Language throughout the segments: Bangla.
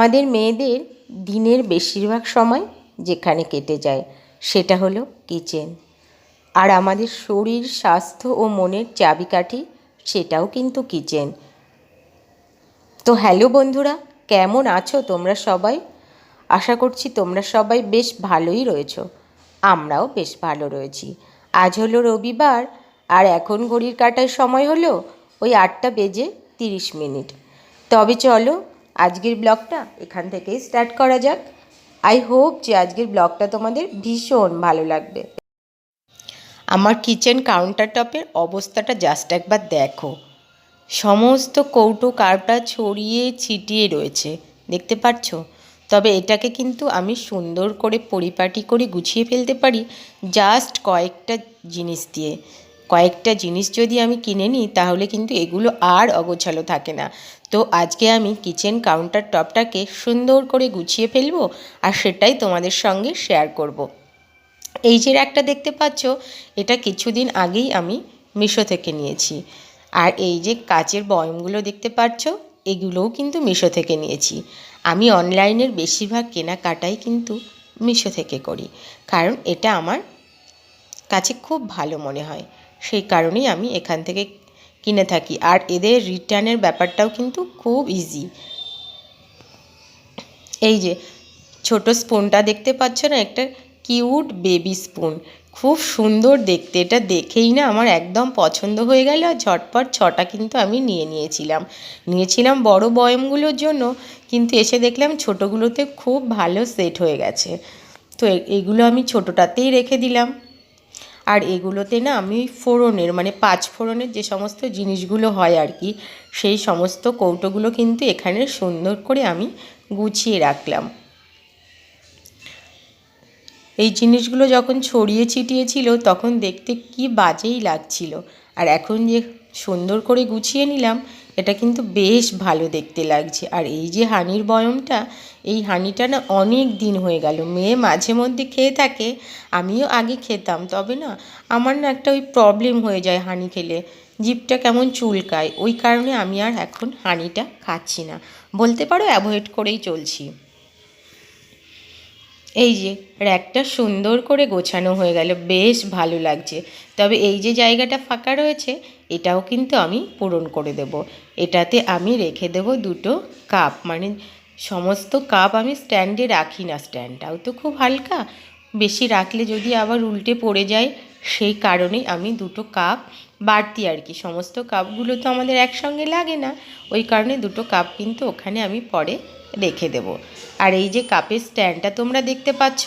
আমাদের মেয়েদের দিনের বেশিরভাগ সময় যেখানে কেটে যায়, সেটা হলো কিচেন। আর আমাদের শরীর, স্বাস্থ্য ও মনের চাবিকাঠি, সেটাও কিন্তু কিচেন। তো হ্যালো বন্ধুরা, কেমন আছো তোমরা সবাই? আশা করছি তোমরা সবাই বেশ ভালোই রয়েছো। আমরাও বেশ ভালো রয়েছি। আজ হলো রবিবার, আর এখন ঘড়ির কাটার সময় হলো ওই আটটা বেজে তিরিশ মিনিট। তবে চলো আজকের ব্লগটা এখান থেকেই স্টার্ট করা যাক। আই হোপ যে আজকের ব্লগটা তোমাদের ভীষণ ভালো লাগবে। আমার কিচেন কাউন্টার টপের অবস্থাটা জাস্ট একবার দেখো। সমস্ত কৌটো কারটা ছড়িয়ে ছিটিয়ে রয়েছে, দেখতে পাচ্ছ? তবে এটাকে কিন্তু আমি সুন্দর করে পরিপাটি করে গুছিয়ে ফেলতে পারি জাস্ট কয়েকটা জিনিস দিয়ে। কয়েকটা জিনিস যদি আমি কিনে নিই, তাহলে কিন্তু এগুলো আর অগোছালো থাকে না। তো আজকে আমি কিচেন কাউন্টার টপটাকে সুন্দর করে গুছিয়ে ফেলব আর সেটাই তোমাদের সঙ্গে শেয়ার করব। এই যে একটা দেখতে পাচ্ছ, এটা কিছুদিন আগেই আমি মিশো থেকে নিয়েছি। আর এই যে কাচের বয়মগুলো দেখতে পাচ্ছ, এগুলোও কিন্তু মিশো থেকে নিয়েছি। আমি অনলাইনের বেশিরভাগ কেনাকাটাই কিন্তু মিশো থেকে করি। কারণ এটা আমার কাছে খুব ভালো মনে হয়। সেই কারণেই আমি এখান থেকে কিনে থাকি। আর এদের রিটার্নের ব্যাপারটাও কিন্তু খুব ইজি এই যে, ছোট স্পুনটা দেখতে পাচ্ছ না? একটা কিউট বেবি স্পুন খুব সুন্দর দেখতে। এটা দেখেই না আমার একদম পছন্দ হয়ে গেল আর ঝটপট ছটা কিন্তু আমি নিয়ে নিয়েছিলাম। নিয়েছিলাম বড় বয়মগুলোর জন্য, কিন্তু এসে দেখলাম ছোটোগুলোতে খুব ভালো সেট হয়ে গেছে। তো এগুলো আমি ছোটোটাতেই রেখে দিলাম। আর এগুলোতে না আমি ফোড়নের মানে পাঁচ ফোড়নের যে সমস্ত জিনিসগুলো হয় আর কি, সেই সমস্ত কৌটোগুলো কিন্তু এখানে সুন্দর করে আমি গুছিয়ে রাখলাম। এই জিনিসগুলো যখন ছড়িয়ে ছিটিয়েছিল তখন দেখতে কি বাজেই লাগছিল। আর এখন যে সুন্দর করে গুছিয়ে নিলাম এটা কিন্তু বেশ ভালো দেখতে লাগছে। আর এই যে হানির বয়মটা, এই হানিটা না অনেক দিন হয়ে গেল। মেয়ে মাঝে মধ্যে খেয়ে থাকে, আমিও আগে খেতাম। তবে না, আমার না একটা ওই প্রবলেম হয়ে যায় হানি খেলে। জিপটা কেমন চুলকায়। ওই কারণে আমি আর এখন হানিটা খাচ্ছি না। বলতে পারো অ্যাভয়েড করেই চলছি। এই যে, র্যাকটা সুন্দর করে গোছানো হয়ে গেল, বেশ ভালো লাগছে। তবে এই যে জায়গাটা ফাঁকা রয়েছে, এটাও কিন্তু আমি পূরণ করে দেব। এটাতে আমি রেখে দেব দুটো কাপ মানে সমস্ত কাপ আমি স্ট্যান্ডে রাখি না, স্ট্যান্ডটাও তো খুব হালকা। বেশি রাখলে যদি আবার উল্টে পড়ে যায়, সেই কারণেই আমি দুটো কাপ বাড়তি আর কি। সমস্ত কাপগুলো তো আমাদের একসঙ্গে লাগে না। ওই কারণে দুটো কাপ কিন্তু ওখানে আমি পরে রেখে দেব। আর এই যে কাপের স্ট্যান্ডটা তোমরা দেখতে পাচ্ছ,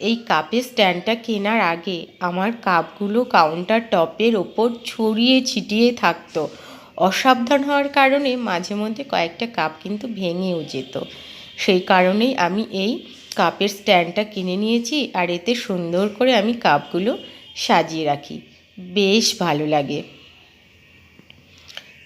এই কাপের স্ট্যান্ডটা কেনার আগে আমার কাপগুলো কাউন্টার টপের ওপর ছড়িয়ে ছিটিয়ে থাকতো। অসাবধান হওয়ার কারণে মাঝে মধ্যে কয়েকটা কাপ কিন্তু ভেঙেও যেত। সেই কারণেই আমি এই কাপের স্ট্যান্ডটা কিনে নিয়েছি আর এতে সুন্দর করে আমি কাপগুলো সাজিয়ে রাখি। বেশ ভালো লাগে।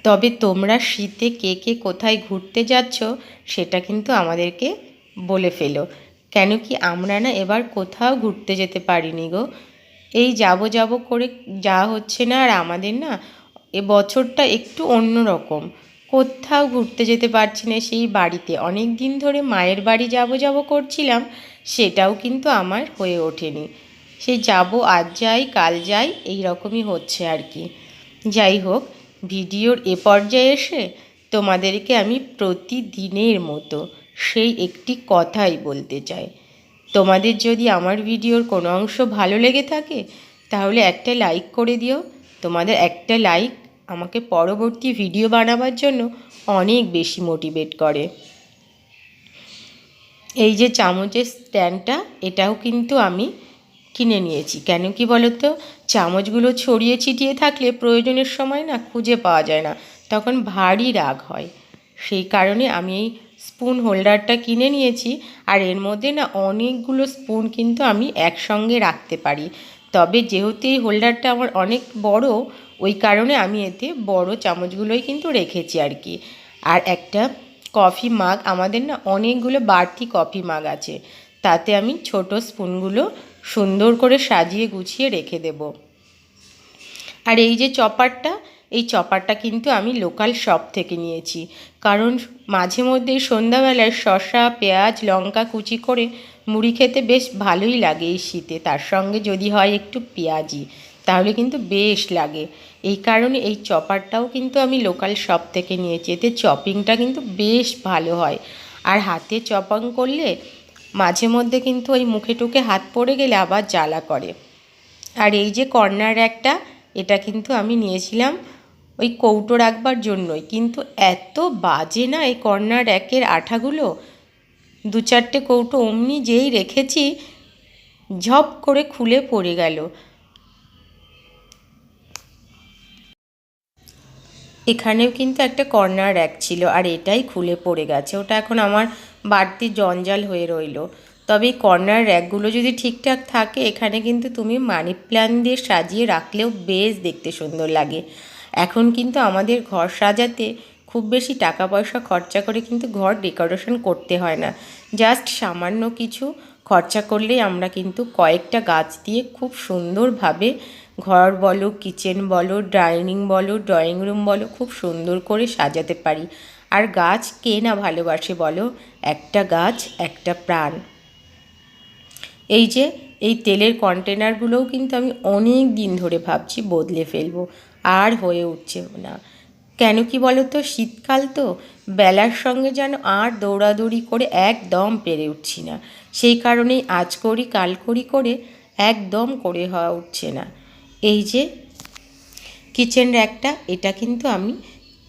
তবে তোমরা শীতে কে কে কোথায় ঘুরতে যাচ্ছ, সেটা কিন্তু আমাদেরকে বলে ফেলো। কেন কি আমরা না এবার কোথাও ঘুরতে যেতে পারিনি গো। এই যাব যাব করে যা হচ্ছে না আর আমাদের না এ বছরটা একটু অন্য রকম। কোথাও ঘুরতে যেতে পারছি না সেই বাড়িতে। অনেক দিন ধরে মায়ের বাড়ি যাব যাব করছিলাম, সেটাও কিন্তু আমার হয়ে ওঠেনি। সেই যাব আজ যাই, কাল যাই, এই রকমই হচ্ছে আর কি। যাই হোক, ভিডিওর এ পর্যায়ে এসে তোমাদেরকে আমি প্রতিদিনের মতো সেই একটি কথাই বলতে চাই। তোমাদের যদি আমার ভিডিওর কোনো অংশ ভালো লেগে থাকে, তাহলে একটা লাইক করে দিও। তোমাদের একটা লাইক আমাকে পরবর্তী ভিডিও বানাবার জন্য অনেক বেশি মোটিভেট করে। এই যে চামচের স্ট্যান্ডটা, এটাও কিন্তু আমি কিনে নিয়েছি। কেন কি বলো তো চামচগুলো ছড়িয়ে ছিটিয়ে থাকলে প্রয়োজনের সময় না খুঁজে পাওয়া যায় না, তখন ভারী রাগ হয়। সেই কারণে আমি এই স্পুন হোল্ডারটা কিনে নিয়েছি আর এর মধ্যে না অনেকগুলো স্পুন কিন্তু আমি একসঙ্গে রাখতে পারি। তবে যেহেতু এই হোল্ডারটা আমার অনেক বড়, ওই কারণে আমি এতে বড় চামচগুলোই কিন্তু রেখেছি আর কি। আর একটা কফি মাগ, আমাদের না অনেকগুলো বাড়তি কফি মাগ আছে। তাতে আমি ছোট স্পুনগুলো সুন্দর করে সাজিয়ে গুছিয়ে রেখে দেব। আর এই যে চপারটা, এই চপারটা কিন্তু আমি লোকাল শপ থেকে নিয়েছি। কারণ মাঝে মধ্যে সন্ধ্যাবেলায় শসা, পেঁয়াজ, লঙ্কা কুচি করে মুড়ি খেতে বেশ ভালোই লাগে এই শীতে। তার সঙ্গে যদি হয় একটু পেঁয়াজি, তাহলে কিন্তু বেশ লাগে। এই কারণে এই চপারটাও কিন্তু আমি লোকাল শপ থেকে নিয়েছি। এতে চপিংটা কিন্তু বেশ ভালো হয়। আর হাতে চপিং করলে মাঝে মধ্যে কিন্তু ওই মুখে টুকে হাত পড়ে গেলে আবার জ্বালা করে। আর এই যে কর্নার একটা, এটা কিন্তু আমি নিয়েছিলাম ওই কৌটো রাখবার জন্যই। কিন্তু এত বাজে না এই কর্নার একের আঠাগুলো? দু চারটে কৌটো অমনি যেই রেখেছি, ঝপ করে খুলে পড়ে গেল। এখানেও কিন্তু একটা কর্নার র্যাক ছিল আর এটাই খুলে পড়ে গেছে। ওটা এখন আমার বাড়তি জঞ্জাল হয়ে রইল। তবে এই কর্নার র্যাকগুলো যদি ঠিকঠাক থাকে, এখানে কিন্তু তুমি মানি প্ল্যান দিয়ে সাজিয়ে রাখলেও বেশ দেখতে সুন্দর লাগে। এখন কিন্তু আমাদের ঘর সাজাতে খুব বেশি টাকা পয়সা খরচা করে কিন্তু ঘর ডেকোরেশন করতে হয় না। জাস্ট সামান্য কিছু খরচা করলেই আমরা কিন্তু কয়েকটা গাছ দিয়ে খুব সুন্দরভাবে ঘর বলো, কিচেন বলো, ডাইনিং বলো, ড্রয়িং রুম বলো, খুব সুন্দর করে সাজাতে পারি। আর গাছ কে না ভালোবাসে বলো? একটা গাছ, একটা প্রাণ। এই যে, এই তেলের কন্টেনারগুলোও কিন্তু আমি অনেক দিন ধরে ভাবছি বদলে ফেলব। আর হয়ে উঠছে না। কেন কি বলো তো? শীতকাল তো বেলার সঙ্গে যেন আর দৌড়াদৌড়ি করে একদম পেরে উঠছি না। সেই কারণেই আজ করি, কাল করি করে একদম করে হওয়া উঠছে না। এই যে কিচেন র্যাকটা এটা কিন্তু আমি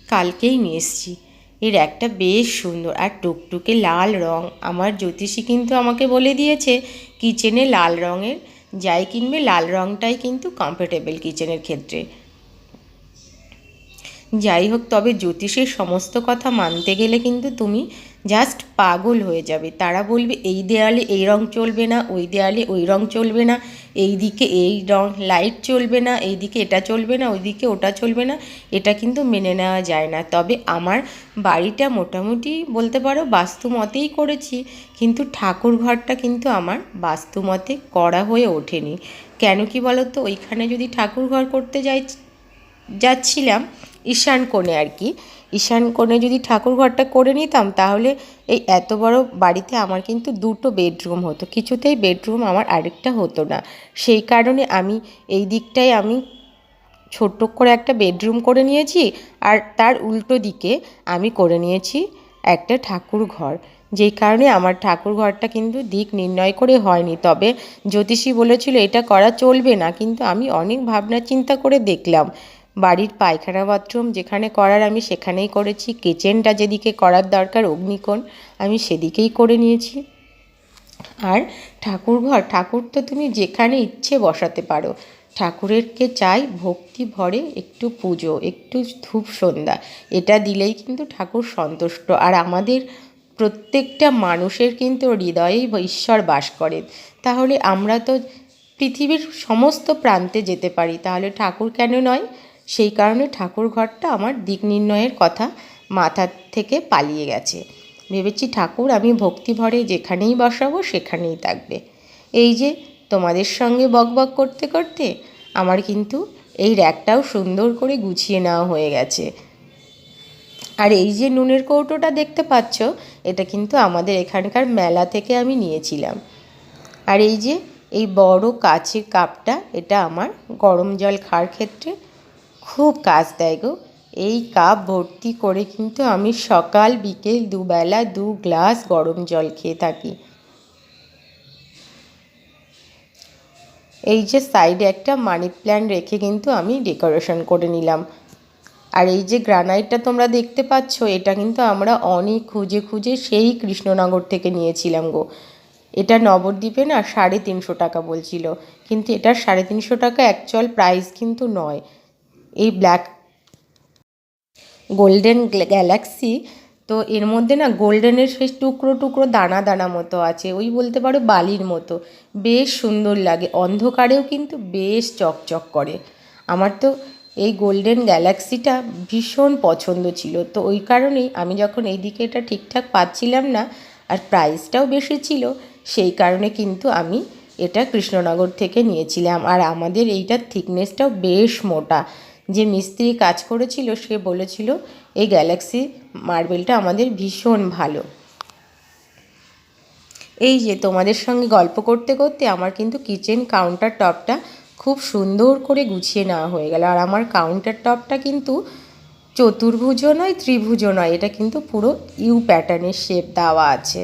কালকেই নিয়ে এসেছি। এই র্যাকটা বেশ সুন্দর আর টুকটুকে লাল রং। আমার জ্যোতিষী কিন্তু আমাকে বলে দিয়েছে, কিচেনে লাল রঙের, যাই কিনবে, লাল রঙটাই কিন্তু কমফোর্টেবল কিচেনের ক্ষেত্রে। যাই হোক, তবে জ্যোতিষের সমস্ত কথা মানতে গেলে কিন্তু তুমি জাস্ট পাগল হয়ে যাবে। তারা বলবে, এই দেয়ালে এই রং চলবে না, ওই দেয়ালে ওই রং চলবে না, এই দিকে এই রং লাইট চলবে না, এই দিকে এটা চলবে না, ওই দিকে ওটা চলবে না। এটা কিন্তু মেনে নেওয়া যায় না। তবে আমার বাড়িটা মোটামুটি বলতে পারো বাস্তু মতেই করেছি, কিন্তু ঠাকুর ঘরটা কিন্তু আমার বাস্তু মতে করা হয়ে ওঠেনি। কেন কি বলো তো ওইখানে যদি ঠাকুর ঘর করতে যাই, যাচ্ছিলাম ঈশান কোণে আর কি ঈশান কোণে যদি ঠাকুর ঘরটা করে নিতাম, তাহলে এই এত বড় বাড়িতে আমার কিন্তু দুটো বেডরুম হতো। কিছুতেই বেডরুম আমার আরেকটা হতো না। সেই কারণে আমি এই দিকটায় আমি ছোট্ট করে একটা বেডরুম করে নিয়েছি আর তার উল্টো দিকে আমি করে নিয়েছি একটা ঠাকুর ঘর। যেই কারণে আমার ঠাকুর ঘরটা কিন্তু দিক নির্ণয় করে হয়নি। তবে জ্যোতিষী বলেছিল, এটা করা চলবে না। কিন্তু আমি অনেক ভাবনা চিন্তা করে দেখলাম। বাড়ির পায়খানা বাথরুম যেখানে করার আমি সেখানেই করেছি। কিচেনটা যেদিকে করার দরকার, অগ্নিকোণ আমি সেদিকেই করে নিয়েছি। আর ঠাকুর ঘর ঠাকুর তো তুমি যেখানে ইচ্ছে বসাতে পারো। ঠাকুরেরকে চাই ভক্তি ভরে একটু পুজো, একটু ধূপ সন্ধ্যা। এটা দিলেই কিন্তু ঠাকুর সন্তুষ্ট। আর আমাদের প্রত্যেকটা মানুষের কিন্তু হৃদয়েই ঈশ্বর বাস করেন। তাহলে আমরা তো পৃথিবীর সমস্ত প্রান্তে যেতে পারি। তাহলে ঠাকুর কেন নয়? সেই কারণে ঠাকুর ঘরটা আমার দিক নির্ণয়ের কথা মাথার থেকে পালিয়ে গেছে। ভেবেছি ঠাকুর আমি ভক্তি ভরে যেখানেই বসাবো সেখানেই থাকবে। এই যে তোমাদের সঙ্গে বকবক করতে করতে আমার কিন্তু এই র্যাকটাও সুন্দর করে গুছিয়ে নেওয়া হয়ে গেছে। আর এই যে নুনের কৌটোটা দেখতে পাচ্ছ, এটা কিন্তু আমাদের এখানকার মেলা থেকে আমি নিয়েছিলাম। আর এই যে এই বড় কাচের কাপটা, এটা আমার গরম জল খাওয়ার ক্ষেত্রে খুব কাজ দেয় গো। এই কাপ ভর্তি করে কিন্তু আমি সকাল, বিকেল দুবেলা দু গ্লাস গরম জল খেয়ে থাকি। এই যে সাইডে একটা মানি প্ল্যান্ট রেখে কিন্তু আমি ডেকোরেশন করে নিলাম। আর এই যে গ্রানাইটটা তোমরা দেখতে পাচ্ছ, এটা কিন্তু আমরা অনেক খুঁজে খুঁজে সেই কৃষ্ণনগর থেকে নিয়েছিলাম গো। এটা নবদ্বীপে না সাড়ে তিনশো টাকা বলছিল। কিন্তু এটা সাড়ে তিনশো টাকা অ্যাকচুয়াল প্রাইস কিন্তু নয়। এই ব্ল্যাক গোল্ডেন গ্যালাক্সি তো এর মধ্যে না গোল্ডেনের সেই টুকরো টুকরো দানা দানা মতো আছে, ওই বলতে পারো বালির মতো। বেশ সুন্দর লাগে, অন্ধকারেও কিন্তু বেশ চকচক করে। আমার তো এই গোল্ডেন গ্যালাক্সিটা ভীষণ পছন্দ ছিল, তো ওই কারণেই আমি যখন এই দিকে এটা ঠিকঠাক পাচ্ছিলাম না, আর প্রাইসটাও বেশি ছিল, সেই কারণে কিন্তু আমি এটা কৃষ্ণনগর থেকে নিয়েছিলাম। আর আমাদের এইটার থিকনেসটাও বেশ মোটা যে মিস্ত্রি কাজ করেছিল, সে বলেছিল, এই গ্যালাক্সি মার্বেলটা আমাদের ভীষণ ভালো। এই যে তোমাদের সঙ্গে গল্প করতে করতে আমার কিন্তু কিচেন কাউন্টার টপটা খুব সুন্দর করে গুছিয়ে নেওয়া হয়ে গেল। আর আমার কাউন্টার টপটা কিন্তু চতুর্ভুজও নয়, ত্রিভুজও নয়, এটা কিন্তু পুরো ইউ প্যাটার্নের শেপ দেওয়া আছে।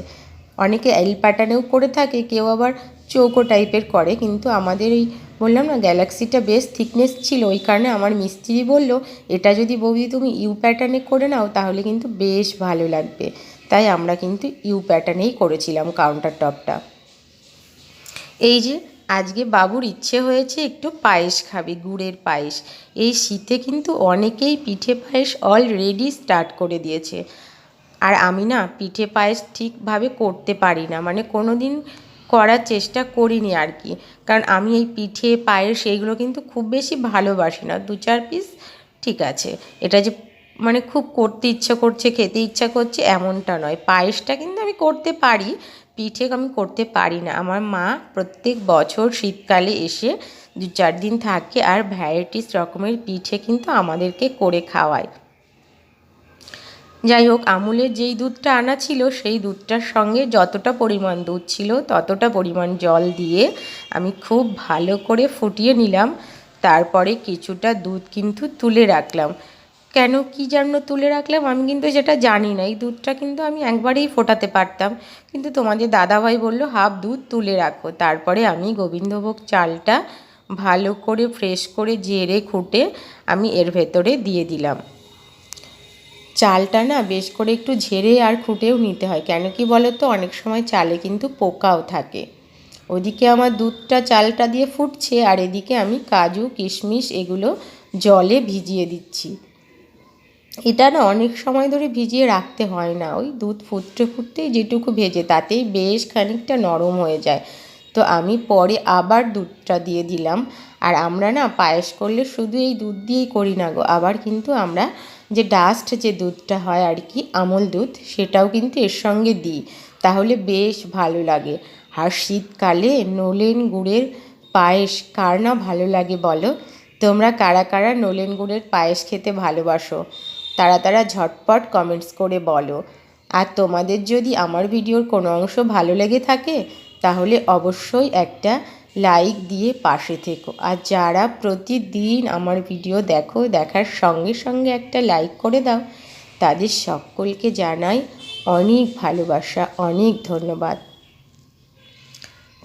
অনেকে এল প্যাটার্নেও করে থাকে, কেউ আবার চৌকো টাইপের করে, কিন্তু আমাদের এই বললাম না গ্যালাক্সিটা বেশ থিকনেস ছিল, ওই কারণে আমার মিস্ত্রি বলল, এটা যদি বৌদি তুমি ইউ প্যাটার্নে করে নাও, তাহলে কিন্তু বেশ ভালো লাগবে। তাই আমরা কিন্তু ইউ প্যাটার্নেই করেছিলাম কাউন্টার টপটা এই যে, আজকে বাবুর ইচ্ছে হয়েছে একটু পায়েস খাবে, গুড়ের পায়েস। এই শীতে কিন্তু অনেকেই পিঠে পায়েস অলরেডি স্টার্ট করে দিয়েছে। আর আমি না, পিঠে পায়েস ঠিকভাবে করতে পারি না। মানে কোনো দিন করার চেষ্টা করিনি আর কি। কারণ আমি এই পিঠে পায়েস এইগুলো কিন্তু খুব বেশি ভালোবাসি না। দু চার পিস ঠিক আছে। এটা যে মানে খুব করতে ইচ্ছা করছে, খেতে ইচ্ছা করছে এমনটা নয়। পায়েসটা কিন্তু আমি করতে পারি, পিঠে আমি করতে পারি না। আমার মা প্রত্যেক বছর শীতকালে এসে দু চার দিন থাকে আর ভ্যারাইটিস রকমের পিঠে কিন্তু আমাদেরকে করে খাওয়ায়। যাই হোক আমুলের যেই দুধটা আনা ছিল, সেই দুধটার সঙ্গে যতটা পরিমাণ দুধ ছিল, ততটা পরিমাণ জল দিয়ে আমি খুব ভালো করে ফুটিয়ে নিলাম। তারপরে কিছুটা দুধ কিন্তু তুলে রাখলাম। কেন কি জন্য তুলে রাখলাম? আমি কিন্তু সেটা জানি না। এই দুধটা কিন্তু আমি একবারেই ফোটাতে পারতাম। কিন্তু তোমাদের দাদাভাই বলল, হাফ দুধ তুলে রাখো। তারপরে আমি গোবিন্দভোগ চালটা ভালো করে ফ্রেশ করে জেরে খুঁটে আমি এর ভেতরে দিয়ে দিলাম। চালটা না বেশ করে একটু ঝেড়ে আর খুঁটেও নিতে হয়। কেন কি বলো তো অনেক সময় চালে কিন্তু পোকাও থাকে। ওদিকে আমার দুধটা, চালটা দিয়ে ফুটছে আর এদিকে আমি কাজু, কিশমিশ এগুলো জলে ভিজিয়ে দিচ্ছি। এটা না অনেক সময় ধরে ভিজিয়ে রাখতে হয় না। ওই দুধ ফুটতে ফুটতেই যেটুকু ভেজে তাতেই বেশ খানিকটা নরম হয়ে যায়। তো আমি পরে আবার দুধটা দিয়ে দিলাম। আর আমরা না পায়েস করলে শুধু এই দুধ দিয়েই করি না গো। আবার কিন্তু আমরা যে ডাস্ট যে দুধটা হয় আর কি, আমল দুধ, সেটাও কিন্তু এর সঙ্গে দিই। তাহলে বেশ ভালো লাগে। আর শীতকালে নলেন গুড়ের পায়েস কার না ভালো লাগে বলো? তোমরা কারা কারা নলেন গুড়ের পায়েস খেতে ভালোবাসো? তারা তারা ঝটপট কমেন্টস করে বলো। আর তোমাদের যদি আমার ভিডিওর কোনো অংশ ভালো লেগে থাকে, তাহলে অবশ্যই একটা লাইক দিয়ে পাশে থেকো। আর যারা প্রতিদিন আমার ভিডিও দেখো, দেখার সঙ্গে সঙ্গে একটা লাইক করে দাও, তাদের সকলকে জানাই অনেক ভালোবাসা, অনেক ধন্যবাদ।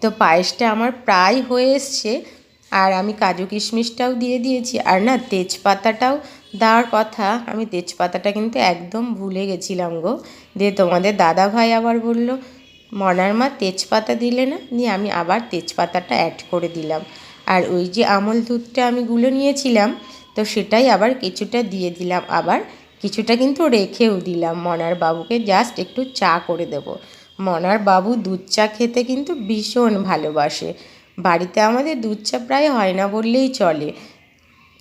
তো পায়েসটা আমার প্রায় হয়ে এসছে, আর আমি কাজু কিশমিশটাও দিয়ে দিয়েছি। আর না, তেজপাতাটাও দেওয়ার কথা, আমি তেজপাতাটা কিন্তু একদম ভুলে গেছিলাম গো। দিয়ে তোমাদের দাদা ভাই আবার বলল মনার মা তেজপাতা দিলে না? নিয়ে আমি আবার তেজপাতাটা অ্যাড করে দিলাম। আর ওই যে আমল দুধটা আমি গুলো নিয়েছিলাম, তো সেটাই আবার কিছুটা দিয়ে দিলাম। আবার কিছুটা কিন্তু রেখেও দিলাম। মনার বাবুকে জাস্ট একটু চা করে দেব। মনার বাবু দুধ চা খেতে কিন্তু ভীষণ ভালোবাসে। বাড়িতে আমাদের দুধ চা প্রায় হয় না বললেই চলে।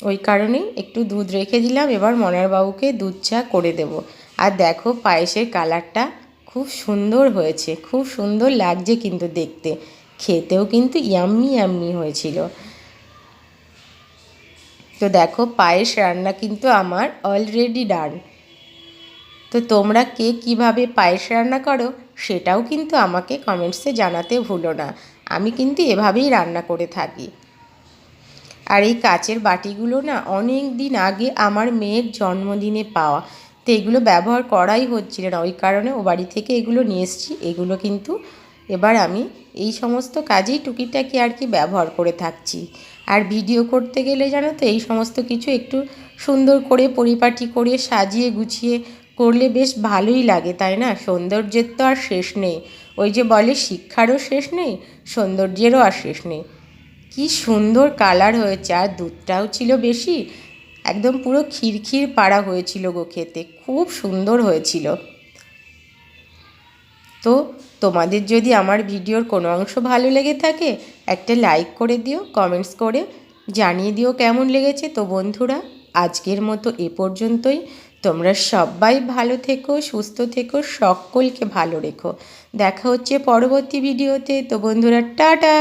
ওই কারণেই একটু দুধ রেখে দিলাম। এবার মনার বাবুকে দুধ চা করে দেব। আর দেখো পায়েসের কালারটা খুব সুন্দর হয়েছে, খুব সুন্দর লাগছে কিন্তু দেখতে। খেতেও কিন্তু ইয়াম্মি ইয়াম্মি হয়েছিল। তো দেখো, পায়েস রান্না কিন্তু আমার অলরেডি ডান তো তোমরা কে কীভাবে পায়েস রান্না করো, সেটাও কিন্তু আমাকে কমেন্টসে জানাতে ভুলো না। আমি কিন্তু এভাবেই রান্না করে থাকি। আর এই কাচের বাটিগুলো না অনেক দিন আগে আমার মেয়ের জন্মদিনে পাওয়া। তো এগুলো ব্যবহার করাই হচ্ছিল না। ওই কারণে ও বাড়ি থেকে এগুলো নিয়ে এসেছি। এগুলো কিন্তু এবার আমি এই সমস্ত কাজেই টুকিটাকি আর কি ব্যবহার করে থাকছি। আর ভিডিও করতে গেলে জানো তো, এই সমস্ত কিছু একটু সুন্দর করে পরিপাটি করে সাজিয়ে গুছিয়ে করলে বেশ ভালোই লাগে, তাই না? সৌন্দর্যের তো আর শেষ নেই। ওই যে বলে, শিক্ষারও শেষ নেই, সৌন্দর্যেরও আর শেষ নেই। কি সুন্দর কালার হয়েছে। আর দুধটাও ছিল বেশি একদম পুরো খিরখির পাড়া হয়েছিল গো খেতে, খুব সুন্দর হয়েছিল। তো তোমাদের যদি আমার ভিডিওর কোনো অংশ ভালো লেগে থাকে, একটা লাইক করে দিও কমেন্টস করে জানিয়ে দিও কেমন লেগেছে। তো বন্ধুরা, আজকের মতো এ পর্যন্তই। তোমরা সবাই ভালো থেকো, সুস্থ থেকো, সকলকে ভালো রেখো। দেখা হচ্ছে পরবর্তী ভিডিওতে। তো বন্ধুরা, টাটা!